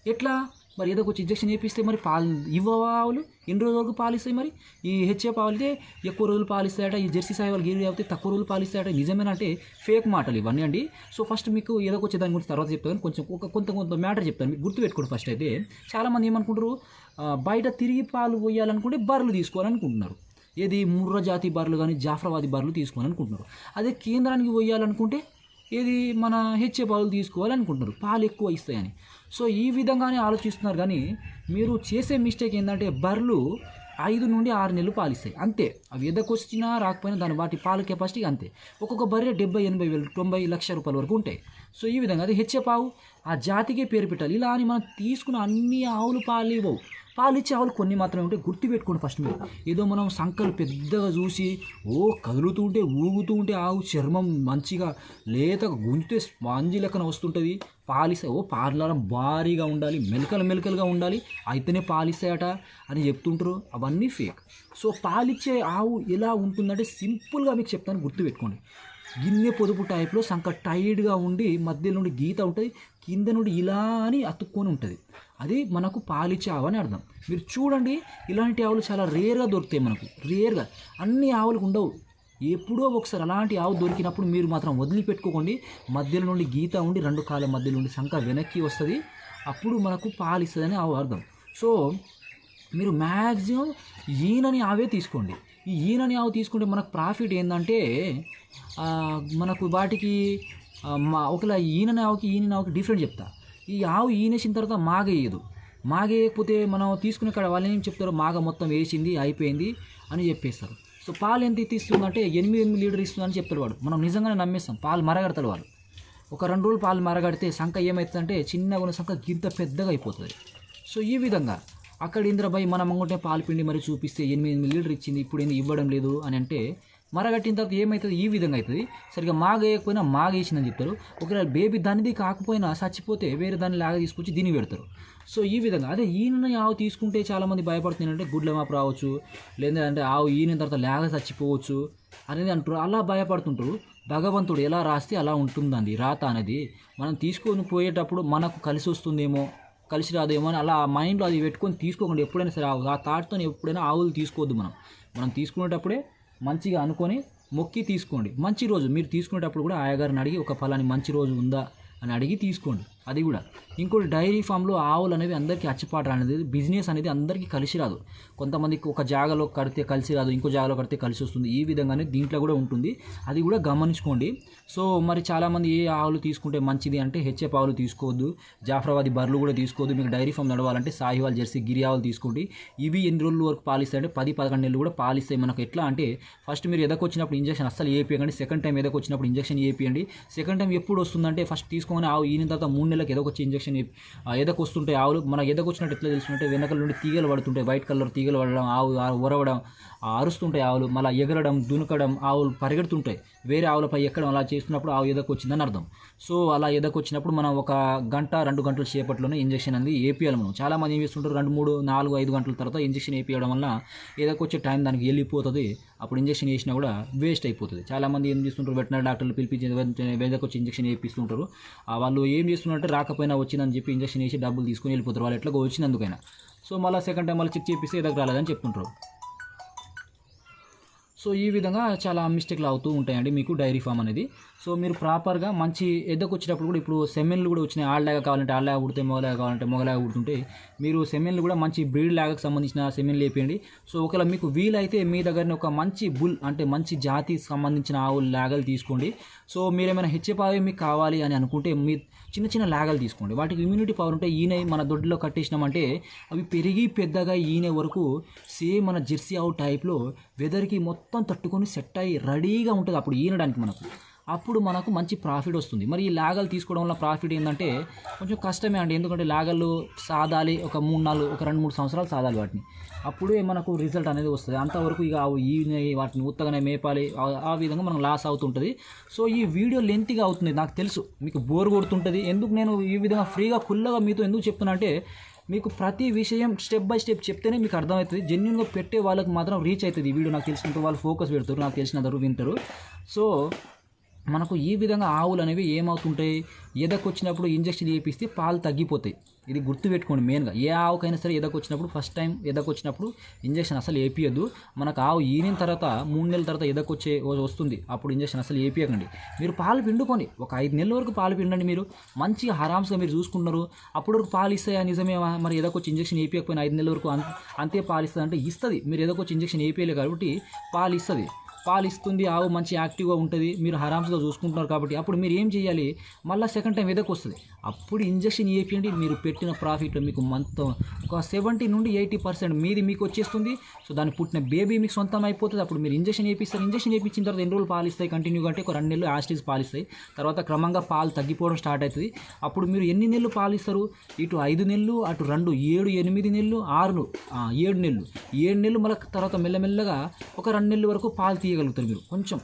ఎట్లా? మరి ఏదో కొంచెం ఇంజక్షన్ చేపిస్తే మరి పాలు ఇవ్వవా ఆవులు? ఎన్ని రోజుల వరకు పాలిస్తాయి మరి? ఈ హెచ్ఎఫ్ ఆవులైతే ఎక్కువ రోజులు పాలిస్తాయట ఈ జెర్సీ సాయి వాళ్ళు గీరు అయితే తక్కువ రోజులు పాలిస్తాయట నిజమేనంటే ఫేక్ మాటలు ఇవన్నీ అండి. సో ఫస్ట్ మీకు ఏదో వచ్చే దాని గురించి తర్వాత చెప్తాను. కొంచెం ఒక కొంత కొంత మ్యాటర్ చెప్తాను. మీకు గుర్తుపెట్టుకోండి ఫస్ట్ అయితే. చాలామంది ఏమనుకుంటారు బయట తిరిగి పాలు పోయాలనుకుంటే బర్రెలు తీసుకోవాలనుకుంటున్నారు. ఏది ముర్ర జాతి బర్రెలు కానీ జాఫ్రాబాదీ బర్రెలు తీసుకోవాలనుకుంటున్నారు. అదే కేంద్రానికి పోయాలనుకుంటే ఏది? మన హెచ్ఏ పాలు తీసుకోవాలనుకుంటున్నారు పాలు ఎక్కువ ఇస్తాయని. సో ఈ విధంగానే ఆలోచిస్తున్నారు కానీ మీరు చేసే మిస్టేక్ ఏంటంటే బర్రెలు ఐదు నుండి ఆరు నెలలు పాలిస్తాయి. అంతే. అవి ఎదకొచ్చినా రాకపోయినా దాని వాటి పాల కెపాసిటీ అంతే. ఒక్కొక్క బర్రె డెబ్బై ఎనభై వేలు తొంభై లక్ష రూపాయల వరకు ఉంటాయి. సో ఈ విధంగా అది హెచ్చే పావు. ఆ జాతికే పేరు పెట్టాలి. ఇలా అని మనం తీసుకున్న అన్ని ఆవులు పాలు ఇవ్వవు వాళ్ళు ఇచ్చే ఆవులు కొన్ని మాత్రమే ఉంటే గుర్తుపెట్టుకోండి ఫస్ట్ మీరు. ఏదో మనం సంకలు పెద్దగా చూసి ఓ కదులుతూ ఉంటే ఊగుతూ ఉంటే ఆవు చర్మం మంచిగా లేతగా గుంజితే స్పాంజి లెక్కన వస్తుంటుంది. పాలిస్తాయి ఓ పార్లారం భారీగా ఉండాలి మెలకలు మెలకలుగా ఉండాలి అయితేనే పాలిస్తాయట అని చెప్తుంటారు. అవన్నీ ఫేక్ సో పాలిచ్చే ఆవు ఎలా ఉంటుందంటే సింపుల్గా మీకు చెప్తాను గుర్తుపెట్టుకోండి. గిన్నె పొదుపు టైప్లో సంక టైడ్గా ఉండి మధ్యలో నుండి గీత ఉంటుంది కింద నుండి ఇలా అని అతుక్కొని ఉంటుంది. అది మనకు పాలిచ్చే ఆవు అని అర్థం. మీరు చూడండి ఇలాంటి ఆవులు చాలా రేర్గా దొరుకుతాయి మనకు. రేర్గా. అన్ని ఆవులకు ఉండవు. ఎప్పుడో ఒకసారి అలాంటి ఆవు దొరికినప్పుడు మీరు మాత్రం వదిలిపెట్టుకోకండి. మధ్యలో నుండి గీత ఉండి రెండు కాళ్ళ మధ్యలో నుండి సంక వెనక్కి వస్తుంది. అప్పుడు మనకు పాలిస్తుందని ఆవు అర్థం. సో మీరు మ్యాక్సిమం ఈనని ఆవే తీసుకోండి. ఈ ఈనని ఆవు తీసుకుంటే మనకు ప్రాఫిట్ ఏంటంటే మనకు వాటికి మా ఒకలా ఈనని ఆవుకి ఈనని ఆవుకి డిఫరెంట్ చెప్తా. ఈ ఆవు ఈనేసిన తర్వాత మాగేయదు మాగేయకపోతే మనం తీసుకునే కాడ వాళ్ళు ఏం చెప్తారు? మాగ మొత్తం వేసింది అయిపోయింది అని చెప్పేస్తారు. సో పాలు ఎంత ఇస్తుందంటే ఎనిమిది ఎనిమిది లీటర్ ఇస్తుందని చెప్తాడు వాడు. మనం నిజంగానే నమ్మేస్తాం పాలు మరగడతాడు వాడు. ఒక రెండు రోజులు పాలు మరగడితే సంఖ ఏమవుతుందంటే చిన్నగా ఉన్న సంఖ గింత పెద్దగా అయిపోతుంది. సో ఈ విధంగా అక్కడ ఇంద్రబాయ్ మనం అంగుంటే పాలు పిండి మరి చూపిస్తే ఎనిమిది ఎనిమిది లీటర్ ఇచ్చింది ఇప్పుడు ఏంది ఇవ్వడం లేదు అని అంటే మరగట్టిన తర్వాత ఏమవుతుంది ఈ విధంగా అవుతుంది సరిగ్గా మాగేయకపోయినా మాగేసిందని చెప్తారు. ఒకవేళ బేబీ దానిది కాకపోయినా చచ్చిపోతే వేరే దాన్ని లాగా తీసుకొచ్చి దీన్ని పెడతారు. సో ఈ విధంగా. అదే ఈయన ఆవు తీసుకుంటే చాలామంది భయపడుతున్నారంటే గుడ్ల మాపు రావచ్చు లేదంటే ఆవు ఈయన తర్వాత లేక చచ్చిపోవచ్చు అనేది అంటారు. అలా భయపడుతుంటారు. భగవంతుడు ఎలా రాస్తే అలా ఉంటుందండి. రాత అనేది మనం తీసుకొని పోయేటప్పుడు మనకు కలిసి వస్తుందేమో కలిసి రాదేమో అని అలా మైండ్లో అది పెట్టుకొని తీసుకోకండి ఎప్పుడైనా సరే ఆవు ఆ థాట్తో ఎప్పుడైనా ఆవులు తీసుకోవద్దు మనం. మనం తీసుకునేటప్పుడే మంచిగా అనుకొని మొక్కి తీసుకోండి. మంచి రోజు. మీరు తీసుకునేటప్పుడు కూడా ఆయగారిని అడిగి ఒక ఫలాని మంచి రోజు ఉందా అని అడిగి తీసుకోండి. అది కూడా. ఇంకోటి డైరీ ఫామ్లో ఆవులు అనేవి అందరికీ అచ్చిపాటు అనేది బిజినెస్ అనేది అందరికీ కలిసి రాదు. కొంతమందికి ఒక జాగాలో కడితే కలిసి రాదు ఇంకో జాగాలో కడితే కలిసి వస్తుంది. ఈ విధంగానే దీంట్లో కూడా ఉంటుంది. అది కూడా గమనించుకోండి. సో మరి చాలామంది ఏ ఆవులు తీసుకుంటే మంచిది అంటే హెచ్ఎఫ్ ఆవులు తీసుకోవద్దు. జాఫరాబాదీ బర్రెలు కూడా తీసుకోవద్దు. మీకు డైరీ ఫామ్ నడవాలంటే సాహివాల్ జెర్సీ గిరి ఆవులు తీసుకోండి. ఇవి ఎన్ని రోజుల వరకు పాలిస్తాయి అంటే పది పదకొండు నెలలు కూడా పాలిస్తాయి మనకు. ఎట్లా అంటే ఫస్ట్ మీరు ఎదకొచ్చినప్పుడు ఇంజక్షన్ అస్సలు ఏపీయండి సెకండ్ టైం ఎదకొచ్చినప్పుడు ఇంజక్షన్ ఏపీయండి సెకండ్ టైం ఎప్పుడు వస్తుందంటే ఫస్ట్ తీసుకొని ఆవు ఈయన తర్వాత మూడు ఏదో ఎదకొచ్చి ఇంజక్షన్ ఎదకు వస్తుంటాయి ఆవులు మన ఎదకొచ్చినట్టు ఎట్లా తెలుసుకుంటే వెనకల నుండి తీగలు పడుతుంటాయి వైట్ కలర్ తీగలు పడడం ఆవు ఆ ఉరవడం అరుస్తుంటాయి ఆవులు మళ్ళీ ఎగరడం దునకడం ఆవులు పరిగెడుతుంటాయి. వేరే ఆవులపై ఎక్కడం అలా చేస్తున్నప్పుడు ఆవు ఎదకు వచ్చిందని అర్థం. సో అలా ఎదకు వచ్చినప్పుడు మనం ఒక గంట రెండు గంటల సేపట్లోనే ఇంజక్షన్ అనేది ఏపీయాలి మనం. చాలామంది ఏం చేస్తుంటారు రెండు మూడు నాలుగు ఐదు గంటల తర్వాత ఇంజక్షన్ వేపించడం వల్ల ఎదకు వచ్చే టైం దానికి వెళ్ళిపోతుంది. అప్పుడు ఇంజక్షన్ వేసినా కూడా వేస్ట్ అయిపోతుంది. చాలామంది ఏం చేస్తుంటారు వెటనరీ డాక్టర్లు పిలిపించి వెదకు వచ్చి ఇంజక్షన్ వేపిస్తుంటారు వాళ్ళు ఏం చేస్తున్నారంటే రాకపోయినా వచ్చిందని చెప్పి ఇంజక్షన్ వేసి డబ్బులు తీసుకొని వెళ్ళిపోతారు. వాళ్ళు ఎట్లాగో వచ్చినందుకైనా. సో మళ్ళీ సెకండ్ టైం మళ్ళీ చెక్ చేపిస్తే ఎదకు రాలేదని చెప్తుంటారు. సో ఈ విధంగా చాలా మిస్టేక్లు అవుతూ ఉంటాయండి మీకు డైరీ ఫామ్ అనేది. సో మీరు ప్రాపర్గా మంచి ఎద్దకు వచ్చేటప్పుడు కూడా ఇప్పుడు సెమెన్లు కూడా వచ్చినాయి. ఆడలాగా కావాలంటే ఆడలాగా కుడితే మొగలాగా కావాలంటే మొగలాగా కుడుతుంటే మీరు సెమెన్లు కూడా మంచి బ్రీడ్ లాగాకి సంబంధించిన సెమెన్లు వేపియండి. సో ఒకవేళ మీకు వీలైతే మీ దగ్గరనే ఒక మంచి బుల్ అంటే మంచి జాతికి సంబంధించిన ఆవులు లాగలు తీసుకోండి. సో మీరేమైనా హెచ్ఎపావి మీకు కావాలి అని అనుకుంటే మీ చిన్న చిన్న లాగలు తీసుకోండి. వాటికి ఇమ్యూనిటీ పవర్ ఉంటే ఈయన మన దొడ్లో కట్టేసినామంటే అవి పెరిగి పెద్దగా ఈయన వరకు సేమ్ మన జెర్సీ ఆవు టైప్లో వెదర్కి మొత్తం తట్టుకొని సెట్ అయ్యి రెడీగా ఉంటుంది అప్పుడు ఈనడానికి మనకు. అప్పుడు మనకు మంచి ప్రాఫిట్ వస్తుంది. మరి ఈ లాగలు తీసుకోవడం వల్ల ప్రాఫిట్ ఏంటంటే కొంచెం కష్టమే అండి. ఎందుకంటే లాగలు సాదాలి ఒక మూడు నాలుగు ఒక రెండు మూడు సంవత్సరాలు సాదాలి వాటిని. అప్పుడే మనకు రిజల్ట్ అనేది వస్తుంది. అంతవరకు ఇక ఈ వాటిని ఉత్తగానే మేపాలి. ఆ- విధంగా మనకు లాస్ అవుతుంటుంది. సో ఈ వీడియో లెంత్గా అవుతుంది. నాకు తెలుసు. మీకు బోర్ కొడుతుంటుంది. ఎందుకు నేను ఈ విధంగా ఫ్రీగా కుల్లగా మీతో ఎందుకు చెప్తున్నా అంటే మీకు ప్రతి విషయం స్టెప్ బై స్టెప్ చెప్తేనే మీకు అర్థమవుతుంది. జెన్యున్గా పెట్టే వాళ్ళకి మాత్రం రీచ్ అవుతుంది ఈ వీడియో నాకు తెలిసినంత వాళ్ళు ఫోకస్ పెడతారు. నాకు తెలిసినంత వింటారు. సో మనకు ఈ విధంగా ఆవులు అనేవి ఏమవుతుంటాయి? ఎదకొచ్చినప్పుడు ఇంజక్షన్ చేపిస్తే పాలు తగ్గిపోతాయి. ఇది గుర్తుపెట్టుకోండి మెయిన్గా. ఏ ఆవుకైనా సరే ఎదకొచ్చినప్పుడు ఫస్ట్ టైం ఎదకొచ్చినప్పుడు ఇంజక్షన్ అసలు వేపియద్దు మనకు ఆవు ఈనిన తర్వాత మూడు నెలల తర్వాత ఎదకొచ్చే వస్తుంది. అప్పుడు ఇంజక్షన్ అసలు వేపియకండి మీరు పాలు పిండుకోండి. ఒక ఐదు నెలల వరకు పాలు పిండండి మీరు. మంచిగా హరామ్స్గా మీరు చూసుకుంటున్నారు. అప్పుడు వరకు పాలు ఇస్తాయా? నిజమేమా మరి ఎదకొచ్చి ఇంజక్షన్ వేపియకపోయినా ఐదు నెలల వరకు అంత- అంతే పాలు ఇస్తుంది అంటే ఇస్తుంది. మీరు ఎదకొచ్చి ఇంజక్షన్ వేపియలే కాబట్టి పాలు ఇస్తుంది. పాలు ఇస్తుంది ఆవు మంచి యాక్టివ్గా ఉంటుంది మీరు హరామ్స్గా చూసుకుంటున్నారు కాబట్టి అప్పుడు మీరు ఏం చేయాలి? మళ్ళీ సెకండ్ టైం ఎదకు వస్తుంది. అప్పుడు ఇంజక్షన్ వేపియండి మీరు పెట్టిన ప్రాఫిట్లో మీకు మంత్ ఒక సెవెంటీ నుండి ఎయిటీ పర్సెంట్ మీది మీకు వచ్చేస్తుంది. సో దాన్ని పుట్టిన బేబీ మీకు సొంతం అయిపోతుంది. అప్పుడు మీరు ఇంజక్షన్ వేపిస్తారు ఇంజక్షన్ వేపించిన తర్వాత ఎన్ని రోజులు పాలు ఇస్తాయి కంటిన్యూగా అంటే ఒక రెండు నెలలు యాస్టీస్ పాలు ఇస్తాయి తర్వాత క్రమంగా పాలు తగ్గిపోవడం స్టార్ట్ అవుతుంది. అప్పుడు మీరు ఎన్ని నెలలు పాలు ఇస్తారు ఇటు ఐదు నెలలు అటు రెండు ఏడు ఎనిమిది నెలలు ఆరు ఏడు నెలలు. ఏడు నెలలు మళ్ళీ తర్వాత మెల్లమెల్లగా ఒక రెండు నెలల వరకు పాలు తీయగలుగుతారు మీరు. కొంచెం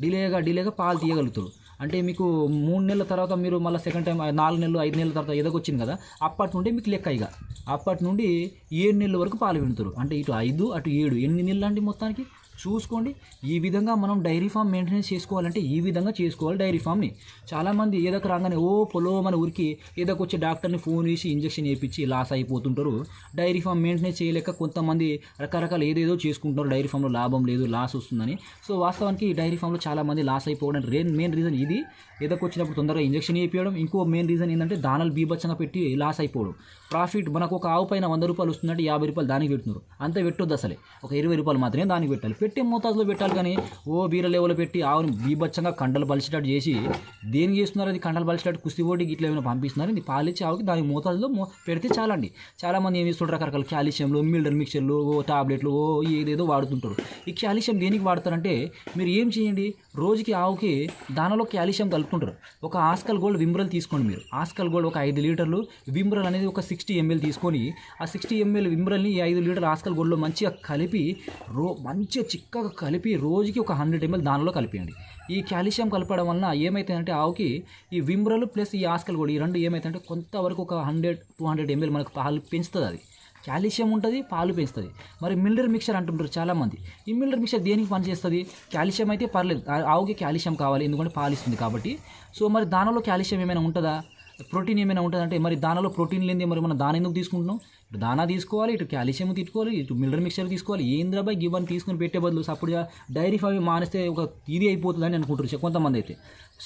డిలేగా డిలేగా పాలు తీయగలుగుతారు. అంటే మీకు మూడు నెలల తర్వాత మీరు మళ్ళీ సెకండ్ టైం నాలుగు నెలలు ఐదు నెలల తర్వాత ఎదగొచ్చింది కదా అప్పటి నుండి మీకు లెక్క ఇక. అప్పటి నుండి ఏడు నెలల వరకు పాలు వింటారు అంటే ఇటు ఐదు అటు ఏడు ఎన్ని నెలలు అండి మొత్తానికి? చూసుకోండి. ఈ విధంగా మనం డైరీ ఫామ్ మెయింటెనెన్స్ చేసుకోవాలంటే ఈ విధంగా చేసుకోవాలి డైరీ ఫామ్ని. చాలామంది ఏదొక రాగానే ఓ పొలో మన ఊరికి ఏదొక వచ్చి డాక్టర్ని ఫోన్ చేసి ఇంజక్షన్ వేయించి లాస్ అయిపోతుంటారు. డైరీ ఫామ్ మెయింటెనెన్స్ చేయలేక కొంతమంది రకరకాల ఏదేదో చేసుకుంటున్నారు. డైరీ ఫామ్లో లాభం లేదు లాస్ వస్తుందని. సో వాస్తవానికి ఈ డైరీ ఫామ్లో చాలామంది లాస్ అయిపోవడం రే మెయిన్ రీజన్ ఇది. ఏదో వచ్చినప్పుడు తొందరగా ఇంజక్షన్ వేయించడం ఇంకో మెయిన్ రీజన్ ఏంటంటే దానాలు బీభత్సంగా పెట్టి లాస్ అయిపోవడం. ప్రాఫిట్ మనకు ఒక ఆవు పైన వంద రూపాయలు వస్తుందంటే యాభై రూపాయలు దానికి పెడుతున్నారు. అంత పెట్టొద్దు అసలే. ఒక ఇరవై రూపాయలు మాత్రమే దానికి పెట్టాలి. పెట్టే మోతాదులో పెట్టాలి కానీ ఓ బీర లెవెల్లో పెట్టి ఆవుని బీభత్సంగా కండలు బలిచేటట్టు చేసి దేనికి చేస్తున్నారు అది? కండలు బలిచేటట్టు కుస్తీ ఓటికి ఇట్లా ఏమైనా పంపిస్తున్నారు? ఇది పాలిచ్చి ఆవుకి దాని మోతాదులో పెడితే చాలండి. చాలామంది ఏం చేస్తుంటారు? రకరకాల క్యాల్షియంలు మిల్డర్ మిక్చర్లు ఓ టాబ్లెట్లు ఓ ఏదేదో వాడుతుంటారు. ఈ క్యాల్షియం దేనికి వాడతారంటే మీరు ఏం చేయండి? రోజుకి ఆవుకి దానిలో క్యాల్షియం కలుపుకుంటారు ఒక ఆస్కల్ గోల్డ్ విమ్రల్ తీసుకోండి మీరు. ఆస్కల్ గోల్డ్ ఒక ఐదు లీటర్లు. విమ్రల్ అనేది ఒక సిక్స్టీ ఎంఎల్ తీసుకొని ఆ సిక్స్టీ ఎంఎల్ విమ్రల్ని ఈ ఐదు లీటర్ ఆస్కల్ గోల్డ్లో మంచిగా కలిపి రో మంచిగా చిక్కగా కలిపి రోజుకి ఒక హండ్రెడ్ ఎంఎల్ దానిలో కలిపేయండి. ఈ కాల్షియం కలపడం వలన ఏమైతుందంటే ఆవుకి ఈ విమ్రలు ప్లస్ ఈ ఆస్కల్ గోల్డ్ ఈ రెండు ఏమైతుందంటే కొంతవరకు ఒక హండ్రెడ్ టూ హండ్రెడ్ ఎంఎల్ మనకు పాలు పెంచుతుంది అది. కాల్షియం ఉంటుంది పాలు పెంచుతుంది మరి మిల్లర్ మిక్చర్ అంటుంటారు చాలామంది. ఈ మిల్లర్ మిక్చర్ దేనికి పనిచేస్తుంది? కాల్షియం అయితే పర్లేదు. ఆవుకి కాల్షియం కావాలి ఎందుకంటే పాలు ఇస్తుంది కాబట్టి. సో మరి దానిలో కాల్షియం ఏమైనా ఉంటుందా? ప్రోటీన్ ఏమైనా ఉంటుందంటే మరి దానిలో ప్రోటీన్ లేని మరి మనం దాని ఎందుకు తీసుకుంటున్నాం? ఇటు దానా తీసుకోవాలి ఇటు క్యాల్షియం తీసుకోవాలి ఇటు మినరల్ మిక్చర్ తీసుకోవాలి. ఏంద్రాబాయ్ గివన్ తీసుకుని పెట్టే బదులు అప్పుడు డైరీ ఫామ్ మానేస్తే ఒక ఇది అయిపోతుందని అనుకుంటారు కొంతమంది అయితే.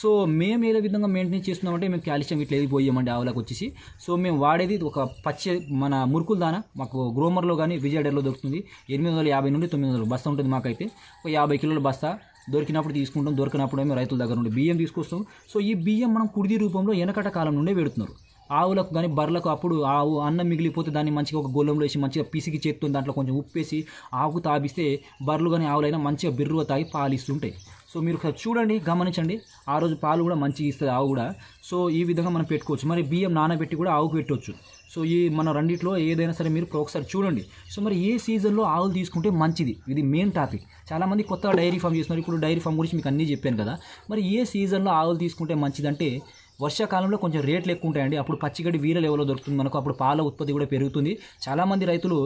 సో మేము ఏ విధంగా మెయింటైన్ చేస్తున్నామంటే మేము క్యాల్షియం ఇట్లా ఏది పోయామండి ఆవులకు వచ్చేసి. సో మేము వాడేది ఒక పచ్చి మన మురుకుల దానా మాకు గ్రోమర్లో కానీ విజయడర్లో దొరుకుతుంది. ఎనిమిది వందల యాభై నుండి తొమ్మిది వందల బస్తా ఉంటుంది మాకైతే. ఒక యాభై కిలోల బస్తా దొరికినప్పుడు తీసుకుంటాం దొరికినప్పుడు మేము రైతుల దగ్గర నుండి బియ్యం తీసుకొస్తాం. సో ఈ బియ్యం మనం కుడిది రూపంలో వెనకట కాలం నుండే పెడుతున్నారు ఆవులకు కానీ బర్రెలకు అప్పుడు ఆవు అన్నం మిగిలిపోతే దాన్ని మంచిగా ఒక గోళంలో వేసి మంచిగా పిసికి చేత్తో దాంట్లో కొంచెం ఉప్పేసి ఆవుకు తాపిస్తే బర్రెలు కానీ ఆవులైనా మంచిగా బిర్రు తాగి పాలు ఇస్తుంటాయి సో మీరు చూడండి గమనించండి. ఆ రోజు పాలు కూడా మంచిగా ఇస్తుంది ఆవు కూడా. సో ఈ విధంగా మనం పెట్టుకోవచ్చు. మరి బియ్యం నానబెట్టి కూడా ఆవుకు పెట్టవచ్చు సో ఈ మన రెండిట్లో ఏదైనా సరే మీరు ఒకసారి చూడండి. సో మరి ఏ సీజన్లో ఆవులు తీసుకుంటే మంచిది? ఇది మెయిన్ టాపిక్. చాలామంది కొత్తగా డైరీ ఫామ్ చేస్తున్నారు. ఇప్పుడు డైరీ ఫామ్ గురించి మీకు అన్నీ చెప్పాను కదా. మరి ఏ సీజన్లో ఆవులు తీసుకుంటే మంచిదంటే వర్షాకాలంలో కొంచెం రేట్లు ఎక్కువ ఉంటాయండి. అప్పుడు పచ్చిగడ్డి వీర లెవెల్లో దొరుకుతుంది మనకు. అప్పుడు పాల ఉత్పత్తి కూడా పెరుగుతుంది. చాలామంది రైతులు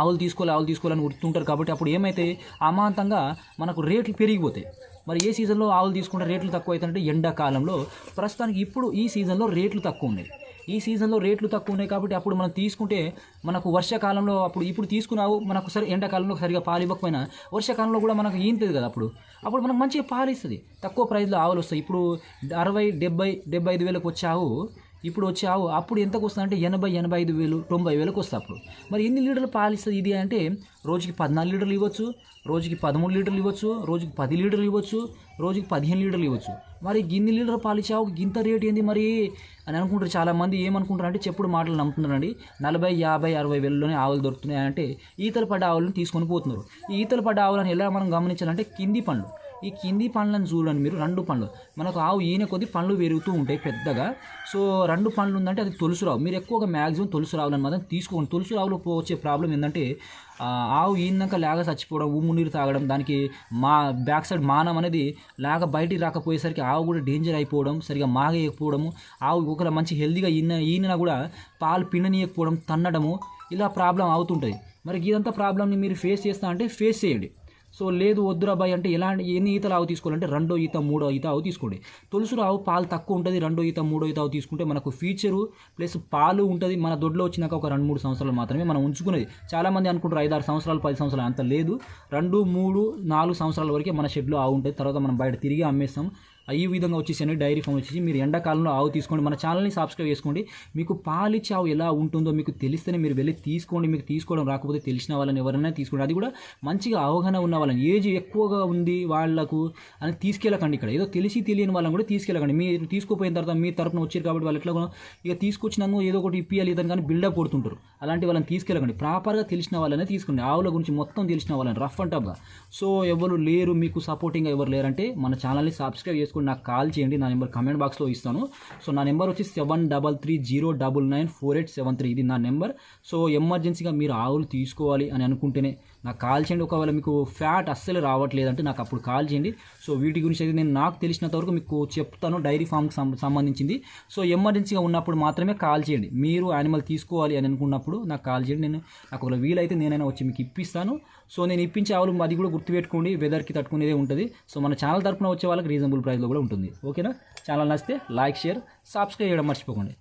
ఆవులు తీసుకోవాలి ఆవులు తీసుకోవాలని ఉడుతుంటారు కాబట్టి అప్పుడు ఏమైతే అమాంతంగా మనకు రేట్లు పెరిగిపోతాయి. మరి ఏ సీజన్లో ఆవులు తీసుకుంటే రేట్లు తక్కువ అవుతాయంటే ఎండాకాలంలో. ప్రస్తుతానికి ఇప్పుడు ఈ సీజన్లో రేట్లు తక్కువ ఉన్నాయి. ఈ సీజన్లో రేట్లు తక్కువ ఉన్నాయి కాబట్టి అప్పుడు మనం తీసుకుంటే మనకు వర్షాకాలంలో అప్పుడు ఇప్పుడు తీసుకున్నావు మనకు సరే ఎండాకాలంలో సరిగా పాలు ఇవ్వకపోయినా వర్షాకాలంలో కూడా మనకు ఈంతది కదా అప్పుడు. అప్పుడు మనకు మంచిగా పాలు ఇస్తుంది. తక్కువ ప్రైస్లో ఆవులు వస్తాయి. ఇప్పుడు అరవై డెబ్బై డెబ్బై ఐదు వేలకు వచ్చే ఆవు ఇప్పుడు వచ్చే ఆవు అప్పుడు ఎంతకు వస్తుంది అంటే ఎనభై ఎనభై ఐదు వేలు తొంభై వేలకు వస్తుంది అప్పుడు. మరి ఎన్ని లీటర్లు పాలిస్తుంది ఇది అంటే రోజుకి పద్నాలుగు లీటర్లు ఇవ్వచ్చు రోజుకి పదమూడు లీటర్లు ఇవ్వచ్చు రోజుకి పది లీటర్లు ఇవ్వచ్చు రోజుకి పదిహేను లీటర్లు ఇవ్వచ్చు. మరి గిన్ని లీటర్ పాలు ఆవుకి గింత రేట్ ఏంది మరి? అని అనుకుంటారు చాలామంది. ఏమనుకుంటారు అంటే చెప్పుడు మాటలు నమ్ముతున్నారండి నలభై యాభై అరవై వేలలోనే ఆవులు దొరుకుతున్నాయి అంటే ఈతలు పడ్డ ఆవులను తీసుకొని పోతున్నారు. ఈ ఈతలు పడ్డ ఆవులను ఎలా మనం గమనించాలంటే కింది పండు. ఈ కింది పండ్లను చూడండి మీరు రెండు పండ్లు. మనకు ఆవు ఈయన కొద్ది పండ్లు పెరుగుతూ ఉంటాయి పెద్దగా. సో రెండు పండ్లు ఉందంటే అది తులసి రావు మీరు ఎక్కువగా మ్యాక్సిమం తులసి రావులని మాత్రం తీసుకోండి. తులసి వచ్చే ప్రాబ్లం ఏంటంటే ఆవు ఈనాక లేక చచ్చిపోవడం ఉమ్ము నీరు తాగడం దానికి మా బ్యాక్ సైడ్ మానం అనేది లేక బయటికి రాకపోయేసరికి ఆవు కూడా డేంజర్ అయిపోవడం సరిగా మాగేయకపోవడము ఆవు ఒకవేళ మంచి హెల్దీగా ఈన ఈనినా కూడా పాలు పిండనీయకపోవడం తన్నడము ఇలా ప్రాబ్లం అవుతుంటుంది మరి ఇదంతా ప్రాబ్లమ్ని మీరు ఫేస్ చేస్తా అంటే ఫేస్ చేయండి. సో లేదు వద్దురా బాయ్ అంటే ఎలాంటి ఎన్ని ఈతలు ఆవు తీసుకోవాలంటే రెండో ఈత మూడో ఈత ఆవు తీసుకోండి. తులసి ఆవు పాలు తక్కువ ఉంటుంది రెండో ఈత మూడో ఈత ఆవు తీసుకుంటే మనకు ఫీచరు ప్లస్ పాలు ఉంటుంది. మన దొడ్లో వచ్చినాక ఒక రెండు మూడు సంవత్సరాలు మాత్రమే మనం ఉంచుకునేది. చాలామంది అనుకుంటారు ఐదు ఆరు సంవత్సరాలు పది సంవత్సరాలు అంత లేదు. రెండు మూడు నాలుగు సంవత్సరాల వరకే మన షెడ్లో ఆవు ఉంటుంది. తర్వాత మనం బయట తిరిగి అమ్మేస్తాం. ఈ విధంగా వచ్చేసి డైరీ ఫామ్ వచ్చేసి మీరు ఎండాకాలంలో ఆవు తీసుకోండి. మన ఛానల్ని సబ్స్క్రైబ్ చేసుకోండి. మీకు పాలిచ్చే ఆవు ఎలా ఉంటుందో మీకు తెలిస్తేనే మీరు వెళ్ళి తీసుకోండి. మీకు తీసుకోవడం రాకపోతే తెలిసిన వాళ్ళని ఎవరైనా తీసుకోండి. అది కూడా మంచిగా అవగాహన ఉన్న వాళ్ళని ఏజ్ ఎక్కువగా ఉంది వాళ్ళకు అని తీసుకెళ్ళకండి ఇక్కడ. ఏదో తెలిసి తెలియని వాళ్ళని కూడా తీసుకెళ్ళకండి. మీరు తీసుకుపోయిన తర్వాత మీ తరపున వచ్చారు కాబట్టి వాళ్ళు ఎట్లా ఇక తీసుకొచ్చినందుకు ఏదో ఒకటి ఇప్పియాలి. ఇదని కానీ బిల్డప్ కొడుతుంటారు. అలాంటి వాళ్ళని తీసుకెళ్ళకండి. ప్రాపర్గా తెలిసిన వాళ్ళనే తీసుకోండి. ఆవుల గురించి మొత్తం తెలిసిన వాళ్ళని. రఫ్ అండ్ టఫ్గా సో ఎవరు లేరు మీకు సపోర్టింగ్గా ఎవరు లేరంటే మన ఛానల్ని సబ్స్క్రైబ్ చేసుకుని నాకు కాల్ చేయండి. నా నెంబర్ కమెంట్ బాక్స్లో ఇస్తాను. సో నా నెంబర్ వచ్చి seven double three zero double nine four eight seven three ఇది నా నెంబర్. సో ఎమర్జెన్సీగా మీరు ఆవులు తీసుకోవాలి అని అనుకుంటేనే నాకు కాల్ చేయండి. ఒకవేళ మీకు ఫ్యాట్ అస్సలు రావట్లేదంటే నాకు అప్పుడు కాల్ చేయండి. సో వీటి గురించి అయితే నేను నాకు తెలిసినంత వరకు మీకు చెప్తాను. డైరీ ఫామ్కి సంబంధించింది. సో ఎమర్జెన్సీగా ఉన్నప్పుడు మాత్రమే కాల్ చేయండి. మీరు యానిమల్ తీసుకోవాలి అని అనుకున్నప్పుడు నాకు కాల్ చేయండి. నేను నాకు ఒకవేళ వీలైతే నేనైనా వచ్చి మీకు ఇప్పిస్తాను. సో నేను ఇప్పించే ఆవులు అది కూడా గుర్తుపెట్టుకోండి. వెదర్కి తట్టుకునేదే ఉంటుంది. సో మన ఛానల్ తరపున వచ్చే వాళ్ళకి రీజనబుల్ ప్రైస్లో కూడా ఉంటుంది. ఓకేనా? ఛానల్ నచ్చితే లైక్ షేర్ సబ్స్క్రైబ్ చేయడం మర్చిపోకండి.